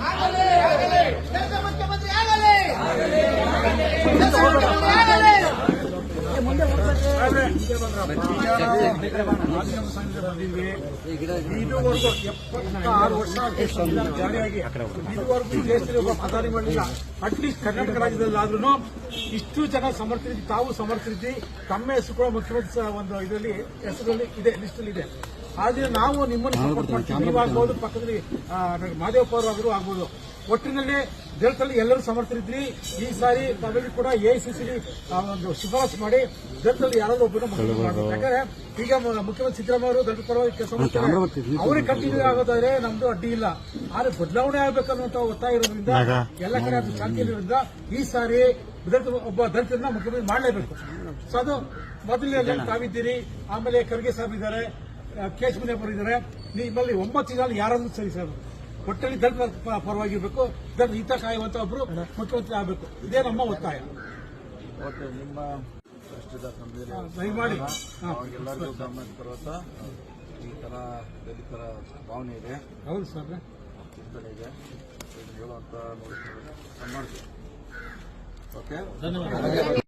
Aleluia. ಮಾಧ್ಯಮ at least Karnataka ರಾಜ್ಯದಲ್ಲಾದ್ರೂ ಇಷ್ಟು ಜನ ಸಮರ್ಥಿಸಿ ತಾವು ಸಮರ್ಥಿಸಿ ತಮ್ಮ ಹೆಸರು ಕೂಡ ಮುಖ್ಯಮಂತ್ರಿ ಒಂದು ಇದರಲ್ಲಿ ಹೆಸರಲ್ಲಿ ಇದೆ ಲಿಸ್ಟ್ ಇದೆ ಆದ್ರೆ ನಾವು ನಿಮ್ಮನ್ನು ಸಪೋರ್ಟ್ ಮಾಡ್ತೀವಿ ಪಕ್ಕದಲ್ಲಿ ಮಾದೇವಪ್ಪ ಅವರು ಆಗ್ಬಹುದು ಒಟ್ಟಿನಲ್ಲಿ ದಲಿತರಲ್ಲಿ ಎಲ್ಲರೂ ಸಮರ್ಥರಿದ್ರಿ ಈ ಸಾರಿ ತಾವೆಲ್ಲರೂ ಕೂಡ ಎಐಸಿಸಿ ಒಂದು ಶಿಫಾರಸು ಮಾಡಿ ದಲಿತರಲ್ಲಿ ಯಾರಾದ್ರೂ ಒಬ್ಬರು ಯಾಕಂದ್ರೆ ಈಗ ಮುಖ್ಯಮಂತ್ರಿ ಸಿದ್ದರಾಮಯ್ಯ ಅವರು ದಲಿತ ಪರವಾಗಿ ಕೆಲಸ ಅವರಿಗೆ ಕಂಟಿನ್ಯೂ ಆಗೋದಾದ್ರೆ ನಮ್ದು ಅಡ್ಡಿ ಇಲ್ಲ ಆದ್ರೆ ಬದಲಾವಣೆ ಆಗ್ಬೇಕನ್ನುವಂತ ಒತ್ತಾಯ ಇರೋದ್ರಿಂದ ಎಲ್ಲ ಕಡೆ ಅದು ಶಾಂತಿ ಇರೋದ್ರಿಂದ ಈ ಸಾರಿ ಒಬ್ಬ ದಲಿತರನ್ನ ಮುಖ್ಯಮಂತ್ರಿ ಮಾಡಲೇಬೇಕು ಸೊ ಅದು ಮೊದಲನೇ ತಾವಿದ್ದೀರಿ ಆಮೇಲೆ ಖರ್ಗೆ ಸಾಹೇಬ್ ಇದ್ದಾರೆ ಕೇಶ್ ಮುನಿಯಪ್ಪ ಇದ್ದಾರೆ ನಿಮ್ಮಲ್ಲಿ ಒಂಬತ್ತು ಜನ ಯಾರಾದ್ರೂ ಸರಿ ಸರ್ ಒಟ್ಟಲ್ಲಿ ದಲಿತರ ಪರವಾಗಿರ್ಬೇಕು ದಲಿತ ಹಿತ ಕಾಯುವಂತ ಒಬ್ರು ಮುಖ್ಯಮಂತ್ರಿ ಆಗಬೇಕು ಇದೇ ನಮ್ಮ ಒತ್ತಾಯ ಈ ತರ ದಲಿತರ ಭಾವನೆ ಇದೆ ಹೌದು ಸರ್ ಇದೆ ಹೇಳುವಂತ ನೋಡಿ ಓಕೆ ಧನ್ಯವಾದ